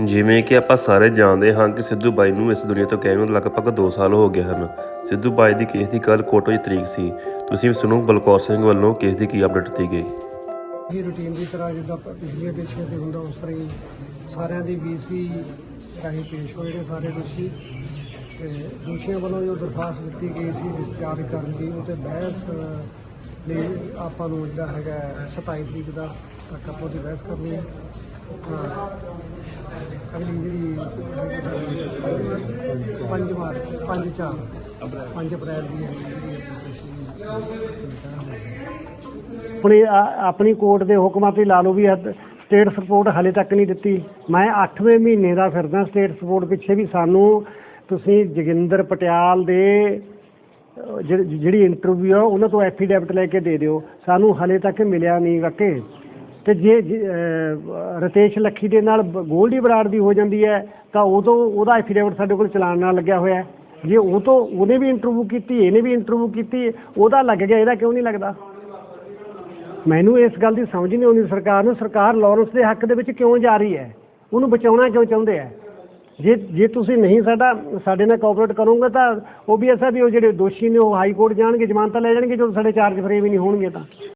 ਜਿਵੇਂ ਕਿ ਆਪਾਂ ਸਾਰੇ ਜਾਣਦੇ ਹਾਂ ਕਿ ਸਿੱਧੂ ਬਾਈ ਨੂੰ ਇਸ ਦੁਨੀਆ ਤੋਂ ਗਏ ਨੂੰ ਲਗਭਗ 2 ਸਾਲ ਹੋ ਗਏ ਹਨ। ਸਿੱਧੂ ਬਾਈ ਦੀ ਕੇਸ ਦੀ ਕੱਲ ਕੋਰਟ ਵਿੱਚ ਤਰੀਕ ਸੀ। ਤੁਸੀਂ ਸੁਣੋ ਬਲਕੌਰ ਸਿੰਘ ਵੱਲੋਂ ਕੇਸ ਦੀ ਕੀ ਅਪਡੇਟ ਦਿੱਤੀ ਗਈ। ਇਹ ਰੂਟੀਨ ਦੀ ਤਰ੍ਹਾਂ ਜਿੱਦਾਂ ਪਿਛਲੀਆਂ ਪੇਸ਼ੀਆਂ ਤੇ ਹੁੰਦਾ, ਉਸ ਤਰ੍ਹਾਂ ਹੀ ਸਾਰਿਆਂ ਦੀ ਬੀਸੀ ਰਾਹੀਂ ਪੇਸ਼ ਹੋਏ ਨੇ ਸਾਰੇ ਦੋਸ਼ੀ। ਤੇ ਦੋਸ਼ੀਆਂ ਵੱਲੋਂ ਜੋ ਦਰਖਾਸਤ ਦਿੱਤੀ ਗਈ ਸੀ ਰਿਸ਼ਤੇਦਾਰੀ ਕਰਨ ਦੀ, ਉਹ ਤੇ ਬਹਿਸ ਲਈ ਆਪਾਂ ਨੂੰ ਜਿਹੜਾ ਹੈਗਾ 27 ਤਰੀਕ ਦਾ ਤੱਕ ਆਪਾਂ ਉਹਦੀ ਬਹਿਸ ਕਰਨੀ ਹੈ। ਅਗਲੀ ਜਿਹੜੀ 5 ਮਾਰਚ 5 4 5 ਅਪ੍ਰੈਲ ਦੀ ਆਪਣੀ ਆਪਣੀ ਕੋਰਟ ਦੇ ਹੁਕਮਾਂ ਤੇ ਲਾ ਲਓ ਵੀ ਸਟੇਟ ਸਪੋਰਟ ਹਲੇ ਤੱਕ ਨਹੀਂ ਦਿੱਤੀ। ਮੈਂ 8ਵੇਂ ਮਹੀਨੇ ਦਾ ਫਿਰਦਾ ਸਟੇਟ ਸਪੋਰਟ ਪਿੱਛੇ ਵੀ ਸਾਨੂੰ ਤੁਸੀਂ ਜੋਗਿੰਦਰ ਪਟਿਆਲ ਦੇ ਅਹ, ਜਿਹੜੀ ਇੰਟਰਵਿਊ ਆ ਉਹਨਾਂ ਤੋਂ ਐਫੀਡੈਵਿਟ ਲੈ ਕੇ ਦੇ ਦਿਓ। ਸਾਨੂੰ ਹਲੇ ਤੱਕ ਮਿਲਿਆ ਨਹੀਂ ਵਾਕੇ ਤੇ ਜੇ ਜੇ, ਰਤੇਸ਼ ਲੱਖੀ ਦੇ ਨਾਲ ਗੋਲਡੀ ਬਰਾੜ ਦੀ ਹੋ ਜਾਂਦੀ ਹੈ ਤਾਂ ਉਹ ਤੋਂ ਉਹਦਾ ਐਫੀਡੇਵਿਟ ਸਾਡੇ ਕੋਲ ਚਲਾਨ ਨਾਲ ਲੱਗਿਆ ਹੋਇਆ ਜੇ ਉਹ ਤੋਂ ਉਹਨੇ ਵੀ ਇੰਟਰਵਿਊ ਕੀਤੀ ਇਹਨੇ ਵੀ ਇੰਟਰਵਿਊ ਕੀਤੀ ਉਹਦਾ ਲੱਗ ਗਿਆ ਇਹਦਾ ਕਿਉਂ ਨਹੀਂ ਲੱਗਦਾ? ਮੈਨੂੰ ਇਸ ਗੱਲ ਦੀ ਸਮਝ ਨਹੀਂ ਆਉਂਦੀ ਸਰਕਾਰ ਨੂੰ। ਸਰਕਾਰ ਲਾਰੈਂਸ ਦੇ ਹੱਕ ਦੇ ਵਿੱਚ ਕਿਉਂ ਜਾ ਰਹੀ ਹੈ? ਉਹਨੂੰ ਬਚਾਉਣਾ ਕਿਉਂ ਚਾਹੁੰਦੇ ਆ ਜੇ ਜੇ ਤੁਸੀਂ ਨਹੀਂ ਸਾਡਾ ਸਾਡੇ ਨਾਲ ਕੋਆਪਰੇਟ ਕਰੋਗੇ ਤਾਂ ਉਹ ਵੀ ਐਸਾ ਵੀ ਉਹ ਜਿਹੜੇ ਦੋਸ਼ੀ ਨੇ ਉਹ ਹਾਈ ਕੋਰਟ ਜਾਣਗੇ ਜ਼ਮਾਨਤਾਂ ਲੈ ਜਾਣਗੇ ਜਦੋਂ ਸਾਡੇ ਚਾਰਜ ਫਰੇਮ ਹੀ ਨਹੀਂ ਹੋਣਗੇ ਤਾਂ।